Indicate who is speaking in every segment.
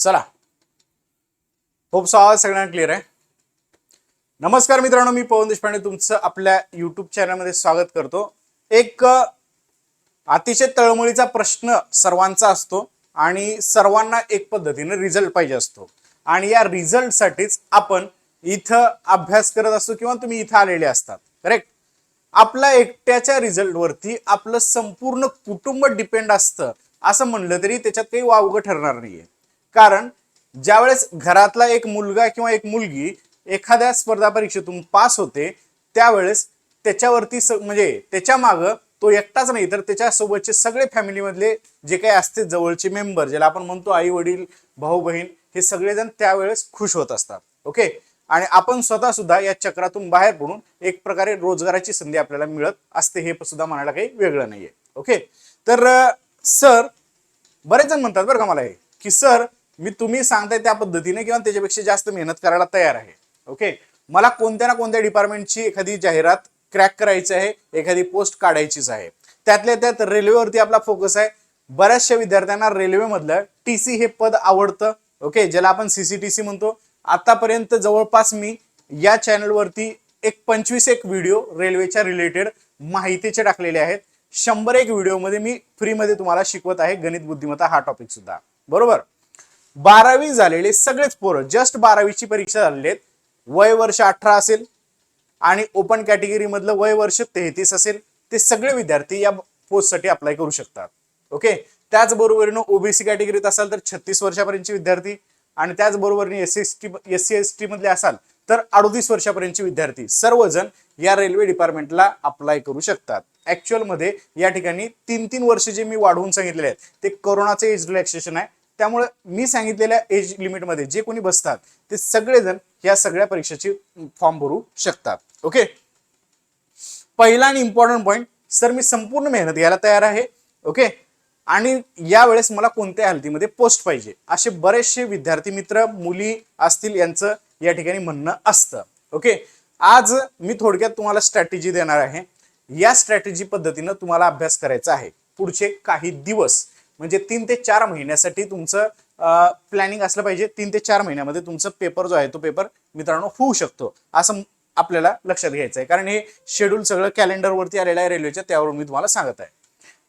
Speaker 1: चला. Hope so आवाज सगळ्यांना क्लिअर आहे? नमस्कार मित्रांनो मी पवन देशपांडे तुमचं आपल्या यूट्यूब चॅनलमध्ये स्वागत करतो. एक अतिशय तळमळीचा प्रश्न सर्वांचा असतो आणि सर्वांना एक पद्धतीने रिझल्ट पाहिजे असतो. आणि या रिझल्टसाठीच आपण इथं अभ्यास करत असतो किंवा तुम्ही इथं आलेले असतात. करेक्ट आपल्या एकट्याच्या रिझल्टवरती आपलं संपूर्ण कुटुंब डिपेंड असतं. असं म्हणलं तरी त्याच्यात काही वावगं ठरणार नाहीये. कारण ज्यावेळेस घरातला एक मुलगा किंवा एक मुलगी एखाद्या स्पर्धा परीक्षेतून पास होते त्यावेळेस त्याच्यावरती स- म्हणजे त्याच्या मागं तो एकटाच नाही तर त्याच्यासोबतचे सगळे फॅमिलीमधले जे काही असते जवळचे मेंबर ज्याला आपण म्हणतो आई वडील भाऊ बहीण हे सगळेजण त्यावेळेस खुश होत असतात. ओके? आणि आपण स्वतः सुद्धा या चक्रातून बाहेर पडून एक प्रकारे रोजगाराची संधी आपल्याला मिळत असते हे सुद्धा म्हणायला काही वेगळं नाहीये. ओके? तर सर बरेच जण म्हणतात बरं का मला हे की सर मी तुम्ही सांगताय त्या पद्धतीने किंवा त्याच्यापेक्षा जास्त मेहनत करायला तयार आहे. ओके मला कोणत्या ना कोणत्या डिपार्टमेंटची एखादी जाहिरात क्रॅक करायची आहे एखादी पोस्ट काढायचीच आहे. त्यातल्या त्यात रेल्वेवरती आपला फोकस आहे. बऱ्याचशा विद्यार्थ्यांना रेल्वेमधलं टी सी हे पद आवडतं. ओके ज्याला आपण सीसीटीसी म्हणतो. आतापर्यंत जवळपास मी या चॅनलवरती एक पंचवीस एक व्हिडिओ रेल्वेच्या रिलेटेड माहितीचे टाकलेले आहेत. शंभर एक व्हिडिओमध्ये मी फ्रीमध्ये तुम्हाला शिकवत आहे गणित बुद्धिमत्ता हा टॉपिक सुद्धा. बरोबर? बारावी झालेले सगळेच पोरं जस्ट बारावीची परीक्षा झालेली आहेत. वय वर्ष अठरा असेल आणि ओपन कॅटेगरीमधलं वय वर्ष तेहतीस असेल ते सगळे विद्यार्थी या पोस्टसाठी अप्लाय करू शकतात. ओके त्याचबरोबरीनं ओबीसी कॅटेगरीत असाल तर छत्तीस वर्षापर्यंतचे विद्यार्थी आणि त्याचबरोबरीने S S T S C S T मधले असाल तर अडतीस वर्षापर्यंतचे विद्यार्थी सर्वजण या रेल्वे डिपार्टमेंटला अप्लाय करू शकतात. ॲक्च्युअलमध्ये या ठिकाणी तीन तीन वर्ष जे मी वाढवून सांगितलेले आहेत ते कोरोनाचं एज रिलॅक्सेशन आहे. त्यामुळे मी सांगितलेल्या एज लिमिटमध्ये जे कोणी बसतात ते सगळेजण या सगळ्या परीक्षेची फॉर्म भरू शकतात. ओके पहिला आणि इम्पॉर्टंट पॉईंट सर मी संपूर्ण मेहनत घ्यायला तयार आहे. ओके आणि यावेळेस मला कोणत्या हालतीमध्ये पोस्ट पाहिजे असे बरेचसे विद्यार्थी मित्र मुली असतील यांचं या ठिकाणी म्हणणं असतं. ओके आज मी थोडक्यात तुम्हाला स्ट्रॅटेजी देणार आहे. या स्ट्रॅटेजी पद्धतीनं तुम्हाला अभ्यास करायचा आहे. पुढचे काही दिवस. म्हणजे तीन ते चार महिन्यासाठी तुमचं प्लॅनिंग असलं पाहिजे. तीन ते चार महिन्यामध्ये तुमचं पेपर जो आहे तो पेपर मित्रांनो होऊ शकतो. असं आपल्याला लक्षात घ्यायचं आहे कारण हे शेड्यूल सगळं कॅलेंडरवरती आलेलं आहे रेल्वेच्या त्यावरून मी तुम्हाला सांगत आहे.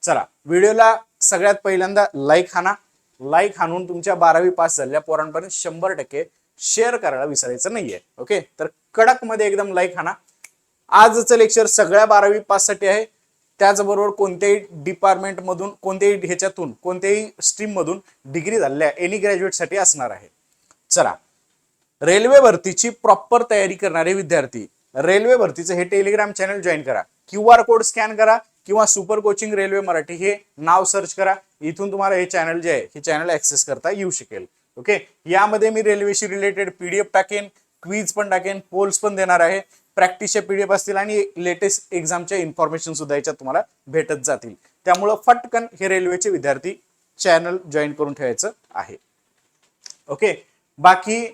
Speaker 1: चला व्हिडिओला सगळ्यात पहिल्यांदा लाईक हाना लाईक हाणून तुमच्या बारावी पास झालेल्या पोरांपर्यंत शंभर टक्के शेअर करायला विसरायचं नाहीये. ओके तर कडकमध्ये एकदम लाईक हाना आजचं लेक्चर सगळ्या बारावी पाससाठी आहे. त्याचबरोबर कोणत्याही डिपार्टमेंट मधून कोणत्याही ह्याच्यातून कोणत्याही स्ट्रीम मधून डिग्री झालेल्या एनी ग्रॅज्युएटसाठी असणार आहे. चला. रेल्वे भरतीची प्रॉपर तयारी करणारे विद्यार्थी रेल्वे भरतीचं हे टेलिग्राम चॅनल जॉईन करा. क्यू आर कोड स्कॅन करा किंवा सुपर कोचिंग रेल्वे मराठी हे नाव सर्च करा. इथून तुम्हाला हे चॅनल जे आहे हे चॅनल ऍक्सेस करता येऊ शकेल. ओके यामध्ये मी रेल्वेशी रिलेटेड पीडीएफ टाकेन. क्वीज पण टाकेन पोल्स पण देणार आहे. प्रॅक्टिसच्या पीडीएफ असतील आणि लेटेस्ट एक्झामच्या इन्फॉर्मेशन सुद्धा याच्यात तुम्हाला भेटत जातील. त्यामुळं फटकन हे रेल्वेचे विद्यार्थी चॅनल जॉईन करून ठेवायचं आहे. ओके बाकी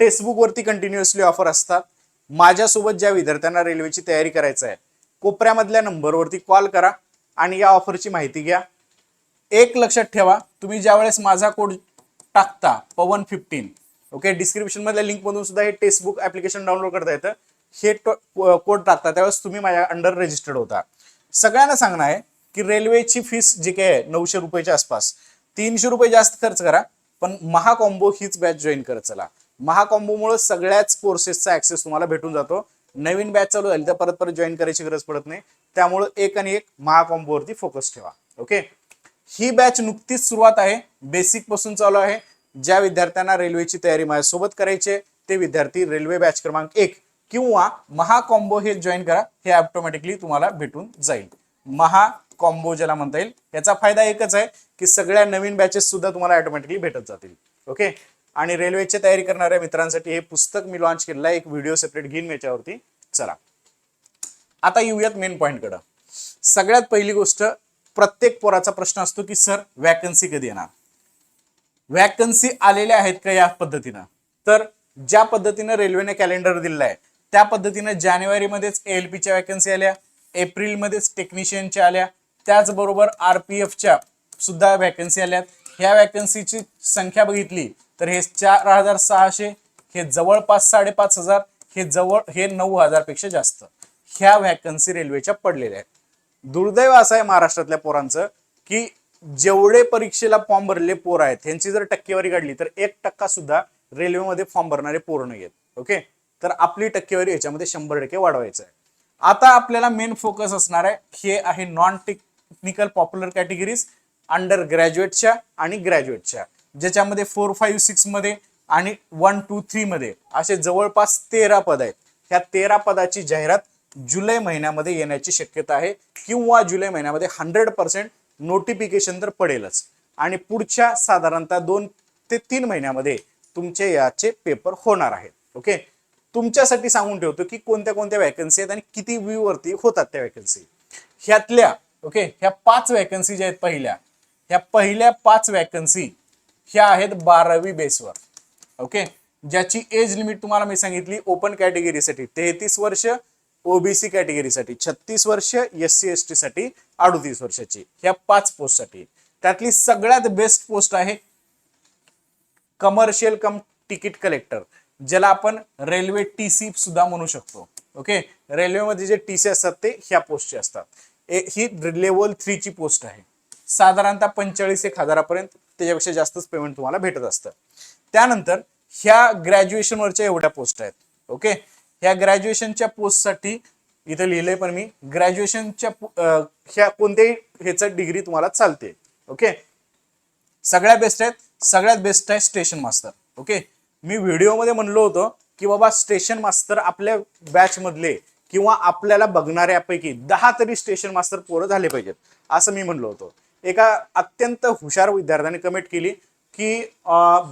Speaker 1: टेक्स्टबुकवरती कंटिन्युअसली ऑफर असतात. माझ्यासोबत ज्या विद्यार्थ्यांना रेल्वेची तयारी करायचं आहे कोपऱ्यामधल्या नंबरवरती कॉल करा आणि या ऑफरची माहिती घ्या. एक लक्षात ठेवा तुम्ही ज्यावेळेस माझा कोड टाकता पवन फिफ्टीन ओके डिस्क्रिप्शन मधल्या लिंक मधून सुद्धा हे टेक्स्टबुक ऍप्लिकेशन डाउनलोड करता येतं. हे कोड टाकता त्यावेळेस तुम्ही माझ्या अंडर रजिस्टर्ड होता. सगळ्यांना सांगणं आहे की रेल्वेची फीस जी काही आहे नऊशे रुपयाच्या आसपास तीनशे रुपये जास्त खर्च करा पण महाकॉम्बो हीच बॅच जॉईन करत चला. महाकॉम्बोमुळे सगळ्याच कोर्सेसचा ऍक्सेस तुम्हाला भेटून जातो. नवीन बॅच चालू झाली तर परत परत जॉईन करायची गरज पडत नाही. त्यामुळं एक आणि एक महाकॉम्बोवरती फोकस ठेवा. ओके ही बॅच नुकतीच सुरुवात आहे. बेसिकपासून चालू आहे. ज्या विद्यार्थ्यांना रेल्वेची तयारी माझ्यासोबत करायची ते विद्यार्थी रेल्वे बॅच क्रमांक एक किंवा महा कॉम्बो हे जॉईन करा हे ऑटोमॅटिकली तुम्हाला भेटून जाईल. महा कॉम्बो ज्याला म्हणता येईल याचा फायदा एकच आहे की सगळ्या नवीन बॅचेस सुद्धा तुम्हाला ऑटोमॅटिकली भेटत जातील. ओके आणि रेल्वेची तयारी करणाऱ्या मित्रांसाठी हे पुस्तक मी लॉन्च केलेलं आहे एक व्हिडिओ सेपरेट घेईन याच्यावरती. चला. आता येऊयात मेन पॉईंटकडं सगळ्यात पहिली गोष्ट प्रत्येक पोराचा प्रश्न असतो की सर वॅकन्सी कधी येणार? वॅकन्सी आलेल्या आहेत का या पद्धतीनं? तर ज्या पद्धतीनं रेल्वेने कॅलेंडर दिलेला आहे त्या पद्धतीनं जानेवारीमध्येच एल पीच्या वॅकन्सी आल्या एप्रिलमध्येच टेक्निशियनच्या आल्या त्याचबरोबर आर पी एफच्या सुद्धा वॅकन्सी आल्यात. ह्या वॅकन्सीची संख्या बघितली तर हे चार हजार सहाशे हे जवळपास साडेपाच हजार हे जवळ हे नऊ हजारपेक्षा जास्त ह्या वॅकन्सी रेल्वेच्या पडलेल्या आहेत. दुर्दैव असं आहे महाराष्ट्रातल्या पोरांचं की जेवढे परीक्षेला फॉर्म भरलेले पोर आहेत ह्यांची जर टक्केवारी काढली तर एक टक्का सुद्धा रेल्वेमध्ये फॉर्म भरणारे पोर येत ओके तर आपली टक्केवारी याच्यामध्ये शंभर टक्के वाढवायचं आहे. आता आपल्याला मेन फोकस असणार आहे हे आहे non technical popular categories under ग्रॅज्युएटच्या आणि ग्रॅज्युएटच्या ज्याच्यामध्ये फोर फाईव्ह सिक्समध्ये आणि वन टू थ्री मध्ये असे जवळपास तेरा पद आहेत. ह्या तेरा पदाची जाहिरात जुलै महिन्यामध्ये येण्याची शक्यता आहे किंवा जुलै महिन्यामध्ये हंड्रेड पर्सेंट नोटिफिकेशन तर पडेलच. आणि पुढच्या साधारणतः दोन ते तीन महिन्यामध्ये तुमचे याचे पेपर होणार आहेत. ओके तुमच्यासाठी सांगून ठेवतो की कोणत्या कोणत्या वॅकन्सी आहेत आणि किती व्ह्यू वरती होतात त्या वॅकन्सी ह्यातल्या ओके ह्या पाच वॅकन्सी ज्या आहेत पहिल्या ह्या पहिल्या पाच वॅकन्सी ह्या आहेत बारावी बेसवर ओके ज्याची एज लिमिट तुम्हाला मी सांगितली ओपन कॅटेगरीसाठी तेहतीस वर्ष ओबीसी कॅटेगरीसाठी छत्तीस वर्ष एस सी एस टी साठी अडतीस वर्षाची. ह्या पाच पोस्टसाठी. त्यातली सगळ्यात बेस्ट पोस्ट आहे कमर्शियल कम तिकीट कलेक्टर ज्याला आपण रेल्वे टी सी सुद्धा म्हणू शकतो. ओके रेल्वेमध्ये जे टी सी असतात ते ह्या पोस्टचे असतात. ही लेवल थ्रीची पोस्ट आहे. साधारणतः पंचेचाळीस एक हजारापर्यंत त्याच्यापेक्षा जास्तच पेमेंट तुम्हाला भेटत असतं. त्यानंतर ह्या ग्रॅज्युएशनवरच्या एवढ्या पोस्ट आहेत. ओके ह्या ग्रॅज्युएशनच्या पोस्टसाठी इथं लिहिलंय पण मी ग्रॅज्युएशनच्या ह्या कोणत्याही ह्याचं डिग्री तुम्हाला चालते ओके सगळ्यात बेस्ट आहेत सगळ्यात बेस्ट आहे स्टेशन मास्तर ओके मी व्हिडिओमध्ये म्हणलो होतो की बाबा स्टेशन मास्तर आपल्या बॅच मधले किंवा आपल्याला बघणाऱ्यापैकी दहा तरी स्टेशन मास्तर पोरं झाले पाहिजेत असं मी म्हणलो होतो. एका अत्यंत हुशार विद्यार्थ्याने कमेंट केली की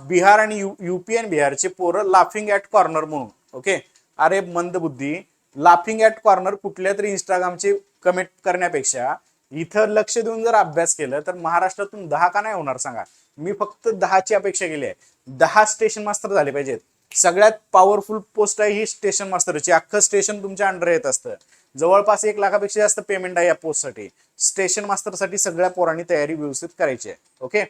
Speaker 1: बिहार आणि यू युपी एन बिहारचे पोरं लाफिंग ॲट कॉर्नर म्हणून ओके अरे मंदबुद्धी लाफिंग ॲट कॉर्नर कुठल्या तरी इंस्टाग्रामचे कमेंट करण्यापेक्षा इथं लक्ष देऊन जर अभ्यास केलं तर महाराष्ट्रातून दहा का नाही होणार सांगा. मी फक्त दहाची अपेक्षा केली आहे. दहा स्टेशन मास्टर झाले पाहिजेत. सगळ्यात पॉवरफुल पोस्ट आहे ही स्टेशन मास्टरची अख्खं स्टेशन तुमच्या अंडर येत असतं. जवळपास एक लाखापेक्षा जास्त पेमेंट आहे या पोस्टसाठी स्टेशन मास्टरसाठी सगळ्या पोरांनी तयारी व्यवस्थित करायची आहे. ओके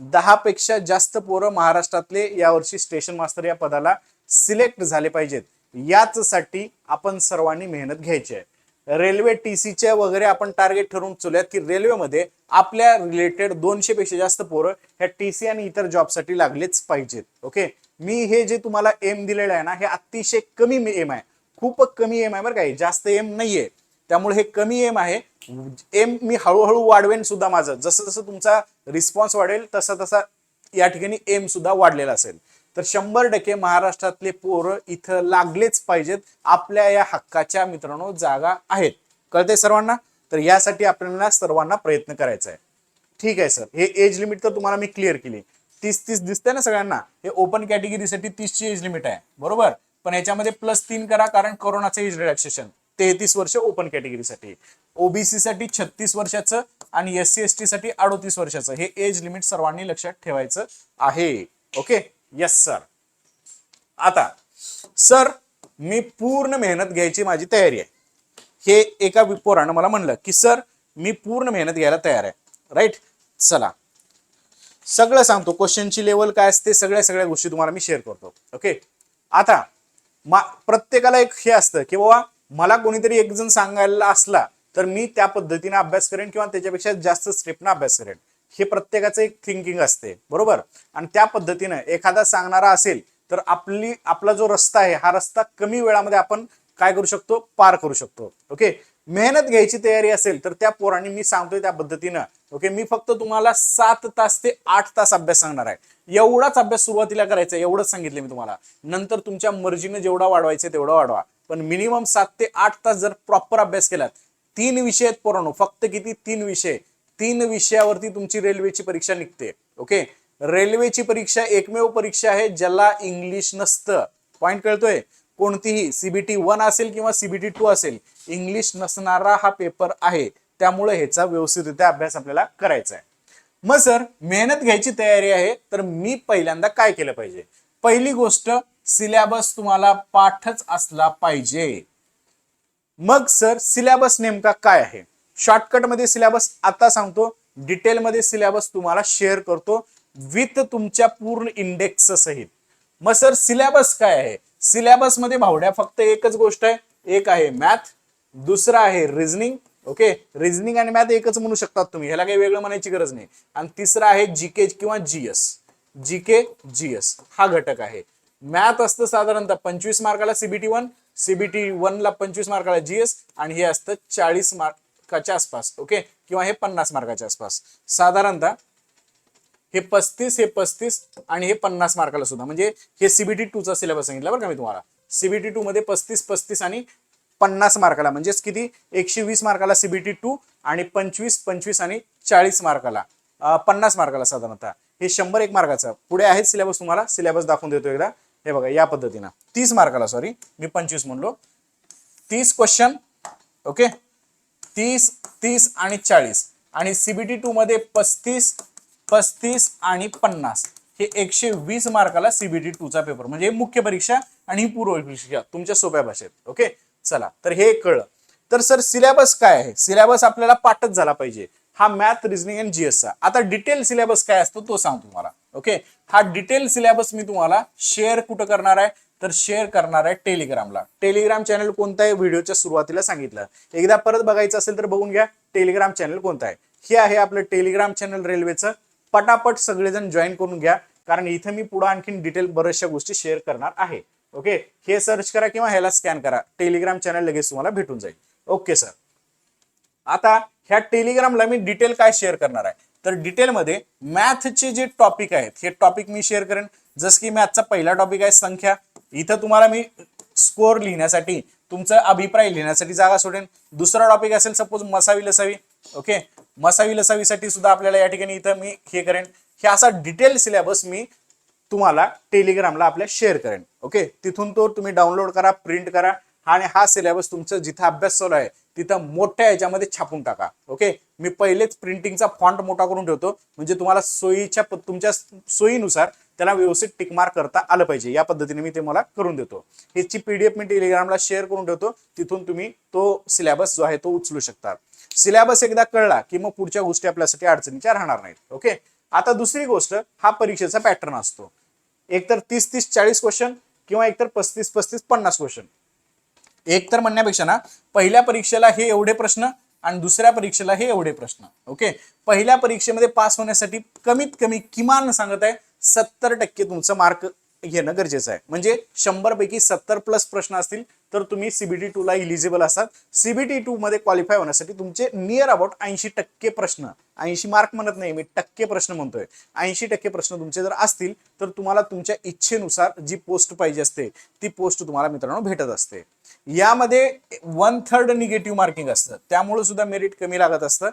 Speaker 1: दहा पेक्षा जास्त पोरं महाराष्ट्रातले यावर्षी स्टेशन मास्टर या पदाला सिलेक्ट झाले पाहिजेत. याचसाठी आपण सर्वांनी मेहनत घ्यायची आहे. रेल्वे टी सीच्या वगैरे आपण टार्गेट ठरवून चलूयात की रेल्वेमध्ये आपल्या रिलेटेड दोनशे पेक्षा जास्त पोरं ह्या टी सी आणि इतर जॉबसाठी लागलेच पाहिजेत. ओके मी हे जे तुम्हाला एम दिलेलं आहे ना हे अतिशय कमी एम आहे. खूप कमी एम आहे बरं काय जास्त एम नाहीये. त्यामुळे हे कमी एम आहे. एम मी हळूहळू वाढवेन सुद्धा माझं. जसं जसं तुमचा रिस्पॉन्स वाढेल तसा तसा या ठिकाणी एम सुद्धा वाढलेला असेल. तर शंभर टक्के महाराष्ट्रातले पोरं इथं लागलेच पाहिजेत. आपल्या या हक्काच्या मित्रांनो जागा आहेत. कळते सर्वांना? तर यासाठी आपल्याला सर्वांना प्रयत्न करायचा आहे. ठीक आहे सर. हे एज लिमिट तर तुम्हाला मी क्लिअर केली. तीस तीस दिसतंय ना सगळ्यांना? हे ओपन कॅटेगरीसाठी तीसची एज लिमिट आहे. बरोबर? पण याच्यामध्ये प्लस तीन करा कारण कोरोनाचं एज रिलॅक्सेशन तेहतीस वर्ष ओपन कॅटेगरीसाठी ओबीसी साठी छत्तीस वर्षाचं आणि एस सी एस टी साठी अडोतीस वर्षाचं. हे एज लिमिट सर्वांनी लक्षात ठेवायचं आहे. ओके येस सर आता सर मी पूर्ण मेहनत घ्यायची माझी तयारी आहे. हे एका पोरानं मला म्हणलं की सर मी पूर्ण मेहनत घ्यायला तयार आहे. राईट चला. सगळं सांगतो. क्वेश्चनची लेवल काय असते सगळ्या सगळ्या गोष्टी तुम्हाला मी शेअर करतो. ओके आता मा प्रत्येकाला एक हे असतं की बाबा मला कोणीतरी एक जण सांगायला असला तर मी त्या पद्धतीने अभ्यास करेन किंवा त्याच्यापेक्षा जास्त स्टेपनं अभ्यास करेन. हे प्रत्येकाचं एक थिंकिंग असते. बरोबर? आणि त्या पद्धतीनं एखादा सांगणारा असेल तर आपली आपला जो रस्ता आहे हा रस्ता कमी वेळामध्ये आपण काय करू शकतो? पार करू शकतो. ओके? मेहनत घ्यायची तयारी असेल तर त्या पोरांनी मी सांगतोय त्या पद्धतीनं. ओके? मी फक्त तुम्हाला सात तास ते आठ तास अभ्यास सांगणार आहे. एवढाच अभ्यास सुरुवातीला करायचा एवढंच सांगितलं मी तुम्हाला. नंतर तुमच्या मर्जीनं जेवढा वाढवायचं तेवढा वाढवा. पण मिनिमम सात ते आठ तास जर प्रॉपर अभ्यास केलात तीन विषय आहेत पोरांनो फक्त किती? तीन विषय. तीन विषयावरती तुमची रेल्वेची परीक्षा निघते. ओके रेल्वेची परीक्षा एकमेव परीक्षा आहे ज्याला इंग्लिश नसतं. पॉईंट कळतोय? कोणतीही सीबीटी वन असेल किंवा सीबीटी टू असेल इंग्लिश नसणारा हा पेपर आहे. त्यामुळे ह्याचा व्यवस्थितरित्या अभ्यास आपल्याला करायचा आहे. मग सर मेहनत घ्यायची तयारी आहे तर मी पहिल्यांदा काय केलं पाहिजे? पहिली गोष्ट सिलेबस तुम्हाला पाठच असला पाहिजे. मग सर सिलेबस नेमका काय आहे? शॉर्टकटमध्ये सिलेबस आता सांगतो. डिटेलमध्ये सिलेबस तुम्हाला शेअर करतो विथ तुमच्या पूर्ण इंडेक्स सहित. मग सर सिलेबस काय आहे? सिलेबसमध्ये भावड्या फक्त एकच गोष्ट आहे. एक आहे मॅथ दुसरा आहे रिझनिंग ओके रिझनिंग आणि मॅथ एकच म्हणू शकतात तुम्ही. ह्याला काही वेगळं म्हणायची गरज नाही. आणि तिसरा आहे जीके किंवा जीएस जीके जीएस हा घटक आहे. मॅथ असतं साधारणतः पंचवीस मार्काला सीबीटी वन सीबीटी ला पंचवीस मार्काला जीएस आणि हे असतं चाळीस मार्क मार्काच्या आसपास ओके किंवा हे पन्नास मार्काच्या आसपास. साधारणतः हे पस्तीस हे पस्तीस आणि हे पन्नास मार्काला सुद्धा. म्हणजे हे सीबीटी टूचा सिलेबस सांगितलं बरं का मी तुम्हाला. सीबीटी टू मध्ये पस्तीस पस्तीस आणि पन्नास मार्काला. म्हणजेच किती? एकशे वीस मार्काला सीबीटी टू आणि पंचवीस पंचवीस आणि चाळीस मार्काला. पन्नास मार्काला साधारणतः. हे शंभर एक मार्काचं. पुढे आहेत सिलेबस तुम्हाला. सिलेबस दाखवून देतो एकदा. हे बघा या पद्धतीनं. तीस मार्काला सॉरी मी पंचवीस म्हणलो. तीस क्वेश्चन ओके तीस तीस आणि चाळीस. आणि सीबीटी टू मध्ये पस्तीस पस्तीस आणि पन्नास. हे एकशे वीस मार्काला सीबीटी टूचा पेपर म्हणजे मुख्य परीक्षा आणि ही पूर्व परीक्षा तुमच्या सोप्या भाषेत. ओके? चला. तर हे कळलं. तर सर सिलेबस काय आहे? सिलेबस आपल्याला पाठच झाला पाहिजे. हा मॅथ रिझनिंग अँड जीएसचा आता डिटेल सिलेबस काय असतो तो सांग तुम्हाला. ओके? हा डिटेल सिलेबस मी तुम्हाला शेअर कुठं करणार आहे? तर शेअर करणार आहे टेलिग्रामला टेलिग्राम चॅनल कोणता आहे व्हिडिओच्या सुरुवातीला सांगितलं. एकदा परत बघायचं असेल तर बघून घ्या टेलिग्राम चॅनल कोणता आहे. हे आहे आपलं टेलिग्राम चॅनल रेल्वेचं पटापट सगळेजण जॉईन करून घ्या कारण इथं मी पुढे आणखीन डिटेल बऱ्याचशा गोष्टी शेअर करणार आहे. ओके हे सर्च करा किंवा ह्याला स्कॅन करा. टेलिग्राम चॅनल लगेच तुम्हाला भेटून जाईल. ओके सर आता ह्या टेलिग्रामला मी डिटेल काय शेअर करणार आहे? तर डिटेलमध्ये मॅथचे जे टॉपिक आहेत हे टॉपिक मी शेअर करेन. जसं की मॅथचा पहिला टॉपिक आहे संख्या. इथं तुम्हाला मी स्कोअर लिहिण्यासाठी तुमचा अभिप्राय लिहिण्यासाठी जागा सोडेन. दुसरा टॉपिक असेल सपोज मसावी लसावी. ओके मसावी लसावीसाठी सुद्धा आपल्याला या ठिकाणी इथं मी हे करेन. हे असा डिटेल सिलेबस मी तुम्हाला टेलिग्रामला आपल्या शेअर करेन. ओके तिथून तो तुम्ही डाउनलोड करा प्रिंट करा. आणि हा सिलेबस तुमचं जिथं अभ्यास चालू आहे तिथं मोठ्या याच्यामध्ये छापून टाका. ओके मी पहिलेच प्रिंटिंगचा फॉन्ट मोठा करून ठेवतो. म्हणजे तुम्हाला सोयीच्या प- तुमच्या सोयीनुसार त्याला व्यवस्थित टिकमार करता आलं पाहिजे. या पद्धतीने मी ते मला करून देतो. ह्याची पीडीएफ मी टेलिग्रामला शेअर करून ठेवतो. तिथून तुम्ही तो सिलेबस जो आहे तो उचलू शकता. सिलेबस एकदा कळला की मग पुढच्या गोष्टी आपल्यासाठी अडचणीच्या राहणार नाहीत. ओके आता दुसरी गोष्ट हा परीक्षेचा पॅटर्न असतो. एकतर तीस तीस चाळीस क्वेश्चन किंवा एकतर पस्तीस पस्तीस पन्नास क्वेश्चन एक तर म्हणण्यापेक्षा ना पहिल्या परीक्षेला हे एवढे प्रश्न आणि दुसऱ्या परीक्षेला हे एवढे प्रश्न. ओके पहिल्या परीक्षेमध्ये पास होण्यासाठी कमीत कमी किमान सांगत आहे सत्तर टक्के तुमचं मार्क घेणं गरजेचं आहे. म्हणजे शंभर पैकी सत्तर प्लस प्रश्न असतील तर तुम्ही सीबीटी टू ला इलिजिबल असाल. सीबीटी टू मध्ये क्वालिफाय होण्यासाठी तुमचे नियर अबाउट ऐंशी टक्के प्रश्न ऐंशी मार्क म्हणत नाही मी टक्के प्रश्न म्हणतोय. ऐंशी टक्के प्रश्न तुमचे जर असतील तर तुम्हाला तुमच्या इच्छेनुसार जी पोस्ट पाहिजे असते ती पोस्ट तुम्हाला मित्रांनो भेटत असते. यामध्ये वन थर्ड निगेटिव्ह मार्किंग असतं. त्यामुळे सुद्धा मेरिट कमी लागत असतं.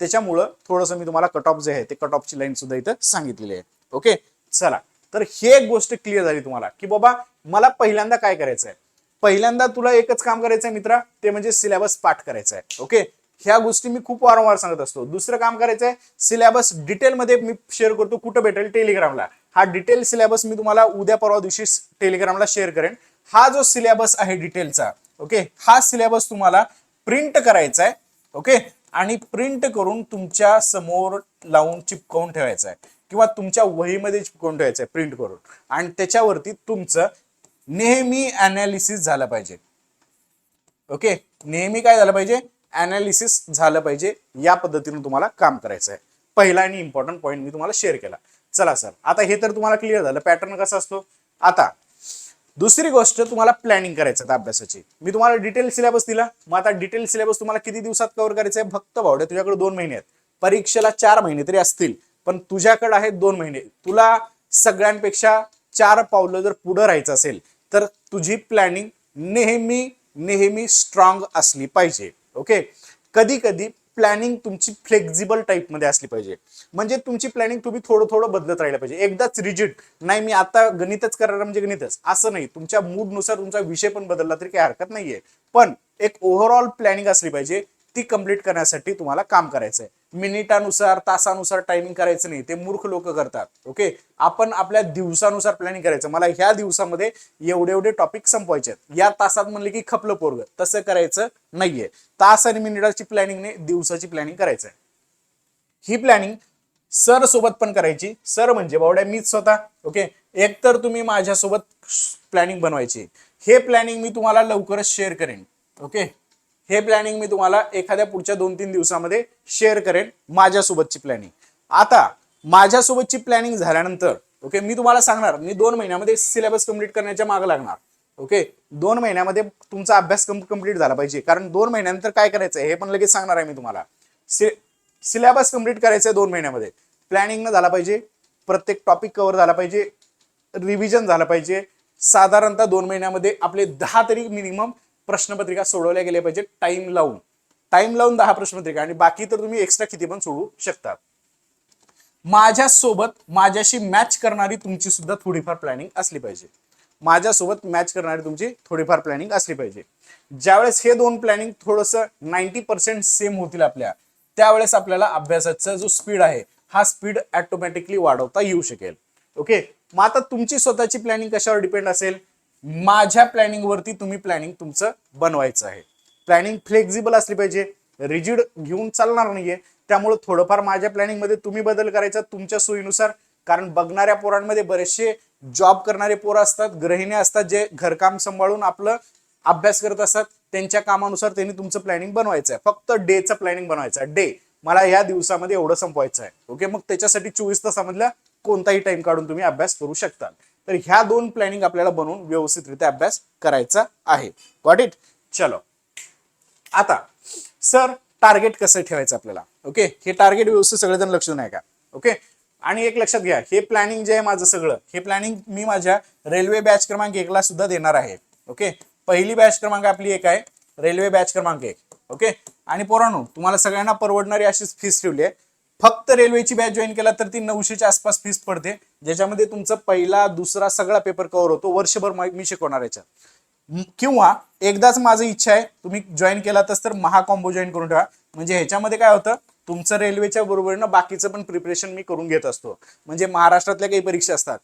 Speaker 1: त्याच्यामुळं थोडंसं मी तुम्हाला कट ऑफ जे आहे ते कट ऑफची लाईन सुद्धा इथं सांगितलेली आहे. ओके चला. तर हे एक गोष्ट क्लिअर झाली तुम्हाला की बाबा मला पहिल्यांदा काय करायचं आहे पहिल्यांदा तुला एकच काम करायचं आहे मित्रा ते म्हणजे सिलेबस पाठ करायचा आहे ओके ह्या गोष्टी मी खूप वारंवार सांगत असतो. दुसरं काम करायचं आहे सिलेबस डिटेलमध्ये मी शेअर करतो कुठं भेटेल टेलिग्रामला हा डिटेल सिलेबस मी तुम्हाला उद्या परवा दिवशी टेलिग्रामला शेअर करेन. हा जो सिलेबस आहे डिटेलचा ओके हा सिलेबस तुम्हाला प्रिंट करायचा आहे ओके आणि प्रिंट करून तुमच्यासमोर लावून चिपकवून ठेवायचा आहे किंवा तुमच्या वहीमध्ये चिपकवून ठेवायचं आहे प्रिंट करून. आणि त्याच्यावरती तुमचं नेहमी अनालिसिस झालं पाहिजे. ओके नेहमी काय झालं पाहिजे? अनालिसिस झालं पाहिजे. या पद्धतीने तुम्हाला काम करायचं आहे. पहिला आणि इम्पॉर्टंट पॉईंट मी तुम्हाला शेअर केला. चला सर आता हे तर तुम्हाला क्लिअर झालं. पॅटर्न कसा असतो? आता दुसरी गोष्ट तुम्हाला प्लॅनिंग करायचं आहे अभ्यासाची. मी तुम्हाला डिटेल सिलेबस दिला. मग आता डिटेल सिलेबस तुम्हाला किती दिवसात कव्हर करायचं आहे? फक्त भावडे तुझ्याकडे दोन महिने आहेत. परीक्षेला चार महिने तरी असतील. पण तुझ्याकडे आहेत दोन महिने. तुला सगळ्यांपेक्षा चार पावलं जर पुढं राहायचं असेल तर तुझी प्लॅनिंग नेहमी नेहमी स्ट्रॉंग असली पाहिजे ओके कधी कधी प्लॅनिंग तुमची फ्लेक्झिबल टाईपमध्ये असली पाहिजे. म्हणजे तुमची प्लॅनिंग तुम्ही थोडं थोडं बदलत राहिलं पाहिजे. एकदाच रिजिट नाही मी आता गणितच करणार म्हणजे गणितच असं नाही. तुमच्या मूडनुसार तुमचा विषय पण बदलला तरी काही हरकत नाहीये. पण एक ओव्हरऑल प्लॅनिंग असली पाहिजे ती कंप्लीट करण्यासाठी तुम्हाला काम करायचं आहे मिनिटानुसार तासानुसार टायमिंग करायचं नाही. ते मूर्ख लोक करतात. ओके आपण आपल्या दिवसानुसार प्लॅनिंग करायचं. मला ह्या दिवसामध्ये एवढे एवढे टॉपिक संपवायचे आहेत. या तासात म्हणले की खपलं पोरग. तसं करायचं नाहीये. तास आणि मिनिटाची प्लॅनिंग नाही दिवसाची प्लॅनिंग करायचं आहे ही प्लॅनिंग सर सोबत पण करायची. सर म्हणजे बावड्या मीच स्वतः. ओके एक तर तुम्ही माझ्यासोबत प्लॅनिंग बनवायची. हे प्लॅनिंग मी तुम्हाला लवकरच शेअर करेन. ओके हे प्लॅनिंग मी तुम्हाला एखाद्या पुढच्या दोन तीन दिवसामध्ये शेअर करेन माझ्यासोबतची प्लॅनिंग आता माझ्यासोबतची प्लॅनिंग झाल्यानंतर ओके मी तुम्हाला सांगणार मी दोन महिन्यामध्ये सिलेबस कंप्लीट करण्याच्या मागे लागणार ओके दोन महिन्यामध्ये तुमचा अभ्यास कंप्लीट झाला पाहिजे. कारण दोन महिन्यानंतर काय करायचं आहे हे पण लगेच सांगणार आहे मी तुम्हाला. सिलेबस कंप्लीट करायचं आहे दोन महिन्यामध्ये. प्लॅनिंग न झाला पाहिजे प्रत्येक टॉपिक कव्हर झाला पाहिजे रिव्हिजन झालं पाहिजे. साधारणतः दोन महिन्यामध्ये आपले दहा तरी मिनिमम प्रश्नपत्रिका सोडवल्या गेल्या पाहिजे टाइम लावून. टाइम लावून दहा प्रश्नपत्रिका आणि बाकी तर तुम्ही एक्स्ट्रा किती पण सोडवू शकता माझ्यासोबत माझ्याशी मॅच करणारी तुमची सुद्धा थोडीफार प्लॅनिंग असली पाहिजे. माझ्यासोबत मॅच करणारी तुमची थोडीफार प्लॅनिंग असली पाहिजे. ज्यावेळेस हे दोन प्लॅनिंग थोडंसं नाईन्टी पर्सेंट सेम होतील आपल्या त्यावेळेस आपल्याला अभ्यासाचा जो स्पीड आहे हा स्पीड ऑटोमॅटिकली वाढवता येऊ शकेल. ओके मग आता तुमची स्वतःची प्लॅनिंग कशावर डिपेंड असेल? माझ्या प्लॅनिंग वरती तुम्ही प्लॅनिंग तुमचं बनवायचं आहे. प्लॅनिंग फ्लेक्झिबल असली पाहिजे. रिजिड घेऊन चालणार नाहीये. त्यामुळे थोडंफार माझ्या प्लॅनिंगमध्ये तुम्ही बदल करायचा तुमच्या सोयीनुसार. कारण बघणाऱ्या पोरांमध्ये बरेचसे जॉब करणारे पोरं असतात गृहिणी असतात जे घरकाम सांभाळून आपलं अभ्यास करत असतात. त्यांच्या कामानुसार त्यांनी तुमचं प्लॅनिंग बनवायचं आहे. फक्त डेचं प्लॅनिंग बनवायचं आहे. डे मला या दिवसामध्ये एवढं संपवायचं आहे. ओके मग त्याच्यासाठी चोवीस तासामधल्या कोणताही टाइम काढून तुम्ही अभ्यास करू शकता. तर ह्या दोन प्लॅनिंग आपल्याला बनवून व्यवस्थितरित्या अभ्यास करायचा आहे. गॉट इट चलो. आता सर टार्गेट कसं ठेवायचं आपल्याला? ओके हे टार्गेट व्यवस्थित सगळेजण लक्ष नाही का ओके आणि एक लक्षात घ्या हे प्लॅनिंग जे आहे माझं सगळं हे प्लॅनिंग मी माझ्या रेल्वे बॅच क्रमांक एकला सुद्धा देणार आहे. ओके पहिली बॅच क्रमांक आपली एक आहे रेल्वे बॅच क्रमांक एक. ओके आणि पोरांनो तुम्हाला सगळ्यांना परवडणारी अशीच फीस ठेवली आहे. फक्त रेल्वेची बॅच जॉईन केला तर ती नऊशेच्या आसपास फीस पडते. ज्याच्यामध्ये तुमचा पहिला दुसरा सगळा पेपर कव्हर होतो. वर्षभर मी शिकवणार याच्यात. किंवा एकदाच माझं इच्छा आहे तुम्ही जॉईन केलातच तर महाकॉम्बो जॉईन करून ठेवा. म्हणजे ह्याच्यामध्ये काय होतं तुमचं रेल्वेच्या बरोबरीनं बाकीचं पण प्रिपरेशन मी करून घेत असतो. म्हणजे महाराष्ट्रातल्या काही परीक्षा असतात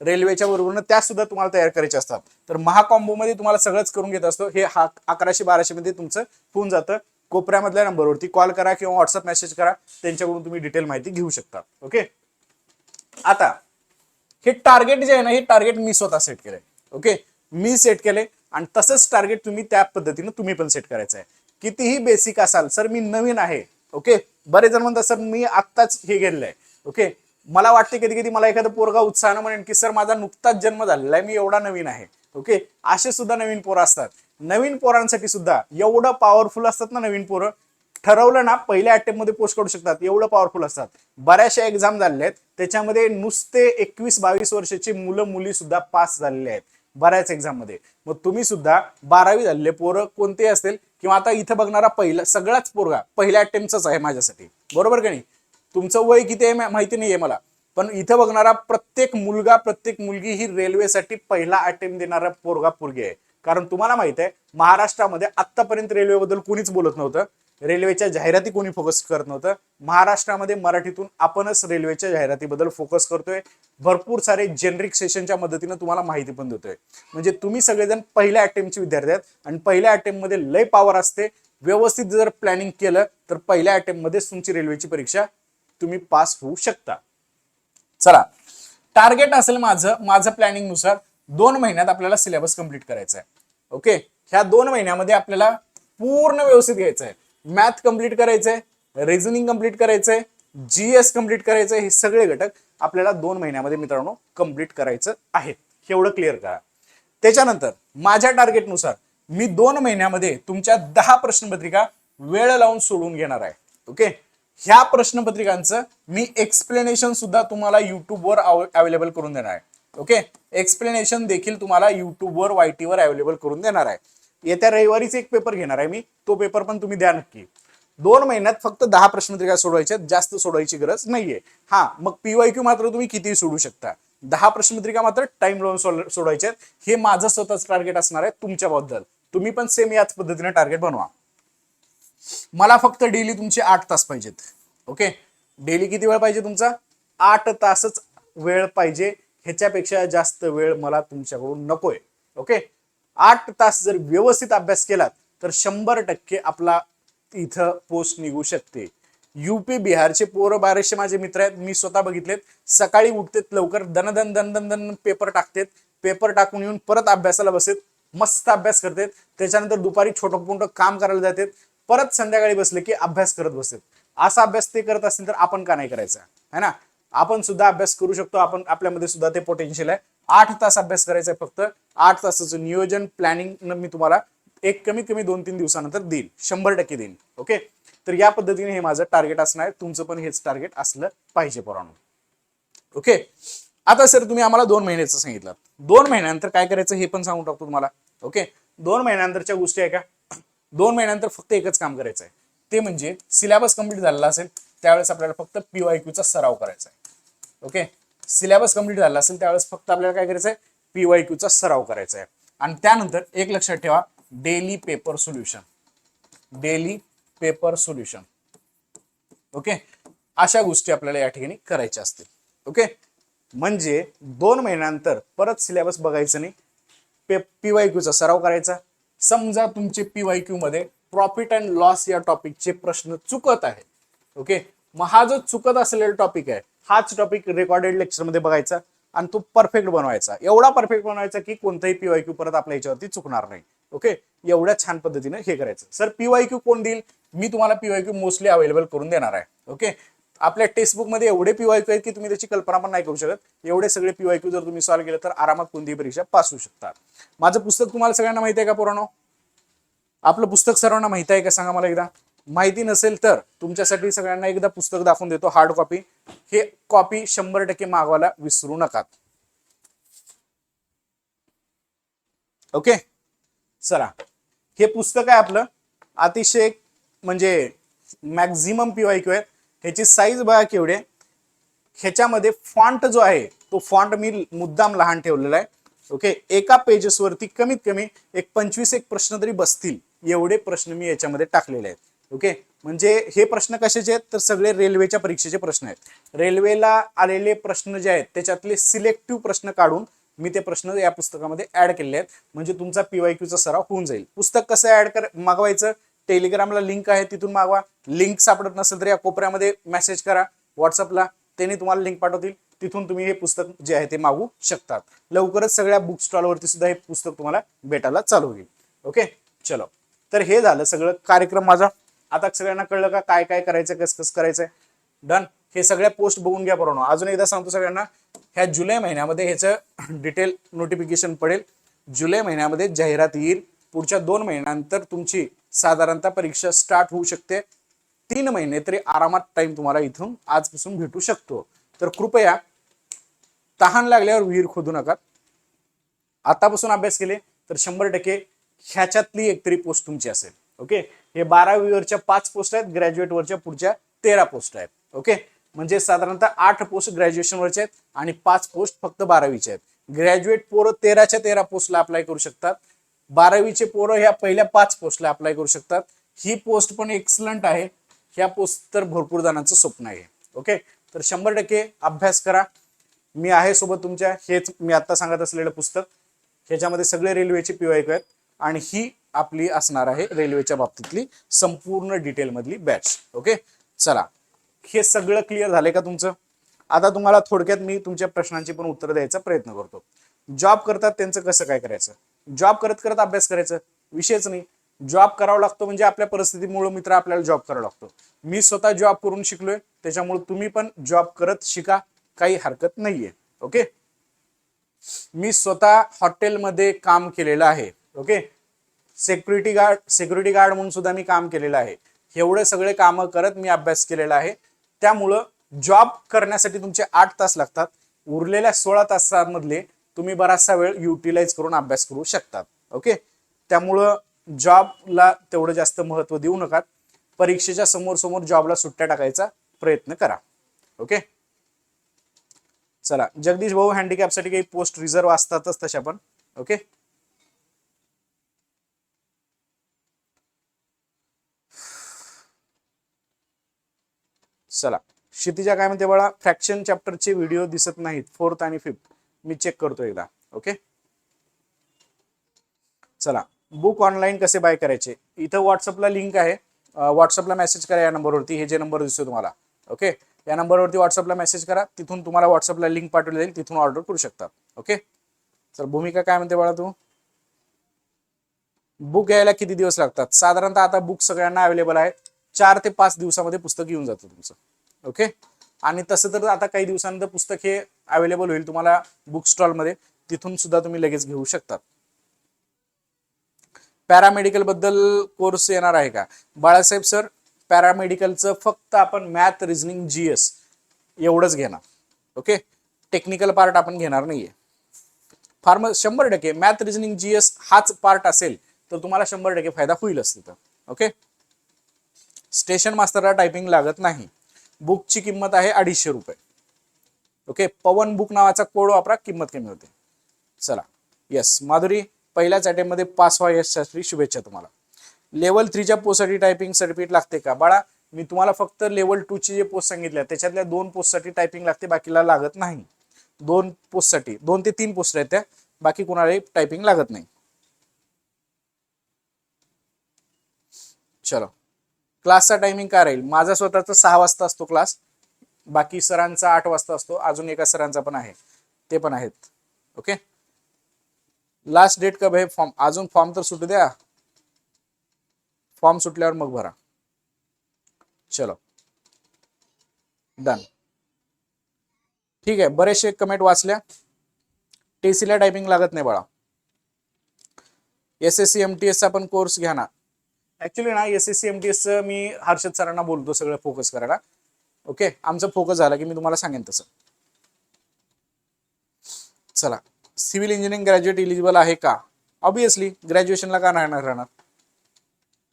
Speaker 1: रेल्वेच्या बरोबरीनं त्या सुद्धा तुम्हाला तयार करायच्या असतात. तर महाकॉम्बो मध्ये तुम्हाला सगळंच करून घेत असतो. हे हा अकराशे बाराशे मध्ये तुमचं होऊन जातं. कोपऱ्यामधल्या नंबरवरती कॉल करा किंवा व्हॉट्सअप मेसेज करा. त्यांच्याकडून तुम्ही डिटेल माहिती घेऊ शकता. ओके आता हे टार्गेट जे आहे ना हे टार्गेट मी स्वतः सेट केलंय. ओके मी सेट केले आणि तसंच टार्गेट तुम्ही त्या पद्धतीनं तुम्ही पण सेट करायचं आहे. कितीही बेसिक असाल सर मी नवीन आहे. ओके बरेच जण म्हणतात सर मी आत्ताच हे गेलेलं आहे ओके मला वाटते कधी कधी मला एखादा पोरगा उत्साहानं म्हणेन की सर माझा नुकताच जन्म झालेला आहे मी एवढा नवीन आहे. ओके असे सुद्धा नवीन पोरं असतात. नवीन पोरांसाठी सुद्धा एवढं पॉवरफुल असतात ना नवीन पोरं. ठरवलं ना पहिल्या अटेम्प्टमध्ये पोस्ट करू शकतात. एवढं पॉवरफुल असतात. बऱ्याचशा एक्झाम झालेल्या आहेत. त्याच्यामध्ये नुसते एकवीस बावीस वर्षाची मुलं मुली सुद्धा पास झालेले आहेत. बऱ्याच एक्झाममध्ये. मग तुम्ही सुद्धा बारावी झालेले पोरं कोणते असेल किंवा आता इथं बघणारा पहिला सगळाच पोरगा पहिल्या अटेम्प्टचाच आहे माझ्यासाठी. बरोबर का नाही? तुमचं वय किती आहे माहिती नाहीये मला. पण इथं बघणारा प्रत्येक मुलगा प्रत्येक मुलगी ही रेल्वेसाठी पहिला अटेम्प्ट देणारा पोरगा पोरगी आहे. कारण तुम्हाला माहीत आहे महाराष्ट्रामध्ये आतापर्यंत रेल्वेबद्दल कोणीच बोलत नव्हतं. रेल्वेच्या जाहिराती कोणी फोकस करत नव्हतं. महाराष्ट्रामध्ये मराठीतून आपणच रेल्वेच्या जाहिरातीबद्दल फोकस करतोय. भरपूर सारे जेनरिक सेशनच्या मदतीनं तुम्हाला माहिती पण देतोय. म्हणजे तुम्ही सगळेजण पहिल्या अटेम्प्टचे विद्यार्थी आहेत आणि पहिल्या अटेम्प्टमध्ये लय पॉवर असते. व्यवस्थित जर प्लॅनिंग केलं तर पहिल्या अटेम्प्ट तुमची रेल्वेची परीक्षा तुम्ही पास होऊ शकता. चला. टार्गेट असेल माझं माझं प्लॅनिंगनुसार दोन महिन्यात आपल्याला सिलेबस कंप्लीट करायचा आहे ओके ह्या दोन महिन्यामध्ये आपल्याला पूर्ण व्यवस्थित घ्यायचं आहे मॅथ कंप्लीट करायचंय रिझनिंग कंप्लीट करायचंय जीएस कंप्लीट करायचंय हे सगळे घटक आपल्याला दोन महिन्यामध्ये मित्रांनो कंप्लीट करायचं आहे. एवढं क्लिअर करा. त्याच्यानंतर माझ्या टार्गेटनुसार मी दोन महिन्यामध्ये तुमच्या दहा प्रश्नपत्रिका वेळ लावून सोडून घेणार आहे. ओके ह्या प्रश्नपत्रिकांचं मी एक्सप्लेनेशन सुद्धा तुम्हाला युट्यूबवर अवेलेबल करून देणार आहे. ओके? एक्सप्लेनेशन देखील तुम्हाला युट्यूबवर वायटीवर अवेलेबल करून देणार आहे. येत्या रविवारीच एक पेपर घेणार आहे मी. तो पेपर पण तुम्ही द्या नक्की. दोन महिन्यात फक्त दहा प्रश्नपत्रिका सोडवायच्या जास्त सोडवायची गरज नाहीये. हा मग पीवायक्यू मात्र तुम्ही कितीही सोडू शकता. दहा प्रश्नपत्रिका मात्र टाइम लावून सोडवायच्या आहेत. हे माझं स्वतःच टार्गेट असणार आहे तुमच्याबद्दल. तुम्ही पण सेम याच पद्धतीने टार्गेट बनवा. मला फक्त डेली तुमचे आठ तास पाहिजेत. ओके? डेली किती वेळ पाहिजे तुमचा? आठ तासच वेळ पाहिजे. ह्याच्यापेक्षा जास्त वेळ मला तुमच्याकडून नकोय. ओके आठ तास जर व्यवस्थित अभ्यास केलात तर शंभर टक्के आपला इथं पोस्ट निघू शकते. युपी बिहारचे पोरं बारेशे माझे मित्र आहेत मी स्वतः बघितलेत. सकाळी उठतेत लवकर दनदन दनदन दन दन दन पेपर टाकतेत. पेपर टाकून येऊन परत अभ्यासाला बसेत मस्त अभ्यास करतात. त्याच्यानंतर दुपारी छोटं मोठं काम करायला जातात. परत संध्याकाळी बसले की अभ्यास करत बसतात. असा अभ्यास ते करत असतील तर आपण का नाही करायचा? है ना? आपण सुद्धा अभ्यास करू शकतो. आपण आपल्यामध्ये सुद्धा ते पोटेन्शियल आहे. आठ तास अभ्यास करायचा आहे फक्त. आठ तासाचं नियोजन प्लॅनिंग मी तुम्हाला एक कमीत कमी दोन तीन दिवसानंतर देईन. शंभर टक्के देईन. ओके तर या पद्धतीने हे माझं टार्गेट असणार. आहे तुमचं पण हेच टार्गेट असलं पाहिजे पोरांनो. ओके आता सर तुम्ही आम्हाला दोन महिन्याचं सांगितलं. दोन महिन्यानंतर काय करायचं हे पण सांगून टाकतो तुम्हाला. ओके दोन महिन्यानंतरच्या गोष्टी आहे का? दोन महिन्यानंतर फक्त एकच काम करायचं आहे ते म्हणजे सिलेबस कंप्लीट झालेला असेल त्यावेळेस आपल्याला फक्त पीवायक्यूचा सराव करायचा आहे ओके? सिलेबस कंप्लीट झाला असेल त्यावेळेस फक्त आपल्याला काय करायचं आहे पीवायक्यूचा सराव करायचा आहे आणि त्यानंतर एक लक्षात ठेवा daily paper solution daily paper solution okay? अशा गोष्टी आपल्याला या ठिकाणी करायच्या असतील. ओके? म्हणजे दोन महिन्यानंतर परत सिलेबस बघायचं नाही पे पीवायक्यूचा सराव करायचा. समजा तुमचे पीवायक्यू मध्ये प्रॉफिट अँड लॉस या टॉपिकचे प्रश्न चुकत आहे ओके? मग हा जो चुकत असलेला टॉपिक आहे हाच टॉपिक रेकॉर्डेड लेक्चरमध्ये बघायचा आणि तो परफेक्ट बनवायचा. एवढा परफेक्ट बनवायचा की कोणताही पीवाय क्यू परत आपल्या याच्यावरती चुकणार नाही. ओके एवढ्या छान पद्धतीने हे करायचं. सर पीवाय क्यू कोण देईल? मी तुम्हाला पीवाय क्यू मोस्टली अवेलेबल करून देणार आहे. ओके आपल्या टेक्स्टबुकमध्ये मध्ये एवढे पीवायक्यू आहेत की तुम्ही त्याची कल्पना पण नाही करू शकत. एवढे सगळे पीवाय क्यू जर तुम्ही सॉल्व्ह केलं तर आरामात कोणतीही परीक्षा पास होऊ शकता माझं पुस्तक तुम्हाला सगळ्यांना माहिती आहे का पुराणो आपलं पुस्तक सर्वांना माहिती आहे का? सांगा मला एकदा. माहिती नसेल तर तुमच्यासाठी सगळ्यांना एकदा पुस्तक दाखवून देतो हार्ड कॉपी हे कॉपी शंभर टक्के मागवायला विसरू नका. ओके चला. हे पुस्तक आहे आपलं. अतिशय म्हणजे मॅक्झिमम पीवायक्यू आहे. ह्याची साईज बघा केवढे ह्याच्यामध्ये फॉन्ट जो आहे तो फॉन्ट मी मुद्दाम लहान ठेवलेला आहे. ओके एका पेजेसवरती कमीत कमी एक पंचवीस एक प्रश्न तरी बसतील. एवढे प्रश्न मी याच्यामध्ये टाकलेले आहेत. ओके? म्हणजे हे प्रश्न कशाचे आहेत? तर सगळे रेल्वेच्या परीक्षेचे प्रश्न आहेत. रेल्वेला आलेले प्रश्न जे आहेत त्याच्यातले सिलेक्टिव्ह प्रश्न काढून मी ते प्रश्न या पुस्तकामध्ये ऍड केलेले आहेत. म्हणजे तुमचा पीवायक्यूचा सराव होऊन जाईल. पुस्तक कसं ऍड कर मागवायचं? टेलिग्रामला लिंक आहे तिथून मागवा. लिंक सापडत नसेल तर या कोपऱ्यामध्ये मेसेज करा. व्हॉट्सअपला त्यांनी तुम्हाला लिंक पाठवतील. तिथून तुम्ही हे पुस्तक जे आहे ते मागवू शकतात. लवकरच सगळ्या बुक स्टॉलवरती सुद्धा हे पुस्तक तुम्हाला भेटायला चालू होईल. ओके? चलो. तर हे झालं सगळं. कार्यक्रम माझा आता सगळ्यांना कळलं का काय काय करायचं कस कसं करायचंय? डन हे सगळ्या पोस्ट बघून घ्या बरोबर अजून एकदा सांगतो सगळ्यांना ह्या जुलै महिन्यामध्ये ह्याचं डिटेल नोटिफिकेशन पडेल. जुलै महिन्यामध्ये जाहिरात येईल. पुढच्या दोन महिन्यानंतर तुमची साधारणतः परीक्षा स्टार्ट होऊ शकते. तीन महिने तरी आरामात टाइम तुम्हाला इथून आजपासून भेटू शकतो. तर कृपया तहान लागल्यावर विहीर खोदू नका. आतापासून अभ्यास केले तर शंभर टक्के ह्याच्यातली एक तरी पोस्ट तुमची असेल. ओके हे बारावी वरच्या पाच पोस्ट आहेत ग्रॅज्युएट वरच्या पुढच्या तेरा पोस्ट आहेत. ओके म्हणजे साधारणतः आठ पोस्ट ग्रॅज्युएशन वरचे आहेत आणि पाच पोस्ट फक्त बारावीचे आहेत. ग्रॅज्युएट पोरं तेराच्या तेरा पोस्टला अप्लाय करू शकतात. बारावीचे पोरं ह्या पहिल्या पाच पोस्टला अप्लाय करू शकतात. ही पोस्ट पण एक्सलंट आहे. ह्या पोस्ट तर भरपूर जणांचं स्वप्न आहे. ओके तर शंभर टक्के अभ्यास करा. मी आहे सोबत तुमच्या. हेच मी आता सांगत असलेलं पुस्तक. ह्याच्यामध्ये सगळे रेल्वेचे पीवायक आहेत. आणि ही आपली असणार आहे रेल्वेच्या बाबतीतली संपूर्ण डिटेलमधली बॅच ओके चला. हे सगळं क्लिअर झालंय का तुमचं? आता तुम्हाला थोडक्यात मी तुमच्या प्रश्नांची पण उत्तर द्यायचा प्रयत्न करतो. जॉब करतात त्यांचं कसं काय करायचं? जॉब करत करत अभ्यास करायचं? विषयच नाही. जॉब करावा लागतो म्हणजे आपल्या परिस्थितीमुळे मित्र आपल्याला जॉब करावा लागतो. मी स्वतः जॉब करून शिकलोय त्याच्यामुळे तुम्ही पण जॉब करत शिका. काही हरकत नाहीये. ओके मी स्वतः हॉटेलमध्ये काम केलेलं आहे. Okay security guard security guard म्हणून सुद्धा मी काम केलेलं आहे. एवढे सगळे कामं करत मी अभ्यास केलेला आहे. त्यामुळं जॉब करण्यासाठी तुमचे आठ तास लागतात. उरलेल्या सोळा तासांमधले तुम्ही बराचसा वेळ युटिलाइज करून अभ्यास करू शकतात. ओके त्यामुळं जॉबला तेवढं जास्त महत्त्व देऊ नका परीक्षेच्या समोर समोर जॉबला सुट्ट्या टाकायचा प्रयत्न करा. ओके चला. जगदीश भाऊ हँडिकॅपसाठी काही पोस्ट रिझर्व असतातच तशा पण. ओके चला. क्षितिजा काय म्हणते बाळा फ्रॅक्शन चॅप्टरचे व्हिडिओ दिसत नाहीत. फोर्थ आणि फिफ्थ मी चेक करतो एकदा ओके चला. बुक ऑनलाईन कसे बाय करायचे? इथं व्हॉट्सअपला लिंक आहे. व्हॉट्सअपला मेसेज करा या नंबरवरती हे जे नंबर दिसतो तुम्हाला ओके या नंबरवरती व्हॉट्सअपला मेसेज करा. तिथून तुम्हाला व्हॉट्सअपला लिंक पाठवली जाईल. तिथून ऑर्डर करू शकता ओके तर भूमिका काय म्हणते बाळा तू? बुक यायला किती दिवस लागतात? साधारणतः आता बुक सगळ्यांना अवेलेबल आहे चार ते पाच दिवसामध्ये पुस्तक येऊन जातं तुमचं. ओके आणि तसं तर आता काही दिवसानंतर पुस्तक हे अवेलेबल होईल तुम्हाला बुक स्टॉलमध्ये तिथून सुद्धा तुम्ही लगेच घेऊ शकतात. पॅरामेडिकलबद्दल कोर्स येणार आहे का? बाळासाहेब सर पॅरामेडिकलचं फक्त आपण मॅथ रिझनिंग जी एस एवढंच घेणार. ओके टेक्निकल पार्ट आपण घेणार नाहीये. फार्म शंभर टक्के मॅथ रिझनिंग जी एस हाच पार्ट असेल तर तुम्हाला शंभर टक्के फायदा होईलच तिथं. ओके स्टेशन मास्तरला टायपिंग लागत नाही. बुकची किंमत आहे अडीचशे रुपये. ओके पवन बुक नावाचा कोड वापरा किंमत कमी होते. चला. येस माधुरी पहिल्याच अटेम्पमध्ये पास व्हा यशसाठी शुभेच्छा तुम्हाला. लेवल थ्रीच्या पोस्टसाठी टायपिंग सर्टिफिकेट लागते का? बाळा मी तुम्हाला फक्त लेवल टूची जे पोस्ट सांगितल्या त्याच्यातल्या दोन पोस्टसाठी टायपिंग लागते बाकीला लागत नाही. दोन पोस्टसाठी दोन ते तीन पोस्ट आहेत त्या बाकी कोणालाही टायपिंग लागत नाही. चलो. क्लासचा टायमिंग काय राहील? माझा स्वतःचा सहा वाजता असतो क्लास बाकी सरांचा आठ वाजता असतो. अजून एका सरांचा पण आहे. ते पण आहेत. ओके लास्ट डेट कब आहे फॉर्म अजून फॉर्म तर सुटू द्या. फॉर्म सुटल्यावर मग भरा. चलो. डन ठीक आहे. बरेचसे कमेंट वाचल्या. टीसीला टायपिंग लागत नाही बाळा. S S C M T एसचा पण कोर्स घ्या ना. ऍक्च्युली ना S S C M T एसचं मी हर्षद सरांना बोलतो सगळं फोकस करायला. ओके आमचं फोकस झाला की मी तुम्हाला सांगेन तसं. चला. सिव्हिल इंजिनिअरिंग ग्रॅज्युएट इलिजिबल आहे का? ऑब्विसली ग्रॅज्युएशनला का राहणार राहणार?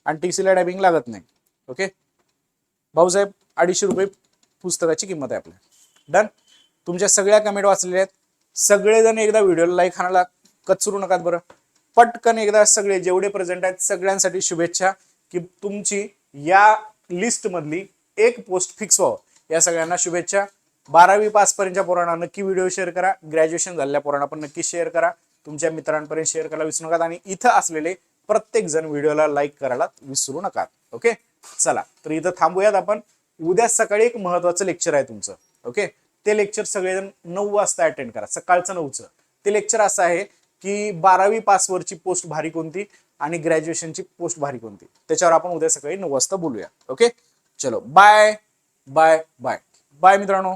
Speaker 1: आणि टी सीला टायपिंग लागत नाही. ओके भाऊसाहेब अडीचशे रुपये पुस्तकाची किंमत आहे आपल्या. डन तुमच्या सगळ्या कमेंट वाचलेल्या आहेत. सगळेजण एकदा व्हिडिओला लाईक हाणायला कचरू नकात बरं. पटकन एकदा सगळे जेवढे प्रेझेंट आहेत सगळ्यांसाठी शुभेच्छा की तुमची या लिस्टमधली एक पोस्ट फिक्स व्हावं. या सगळ्यांना शुभेच्छा. बारावी पासपर्यंतच्या पोरांना नक्की व्हिडिओ शेअर करा. ग्रॅज्युएशन झालेल्या पोरांना पण नक्की शेअर करा. तुमच्या मित्रांपर्यंत शेअर करायला विसरू नका. आणि इथं असलेले प्रत्येक जण व्हिडिओला लाईक करायला विसरू नका. ओके चला. तर इथं थांबूयात आपण. उद्या सकाळी एक महत्वाचं लेक्चर आहे तुमचं. ओके ते लेक्चर सगळेजण नऊ वाजता अटेंड करा. सकाळचं नऊचं. ते लेक्चर असं आहे की बारावी पासवरची पोस्ट भारी कोणती आणि ग्रॅज्युएशनची पोस्ट भारी कोणती? त्याच्यावर आपण उद्या सकाळी नऊ वाजता बोलूया. ओके चलो. बाय बाय बाय बाय मित्रांनो.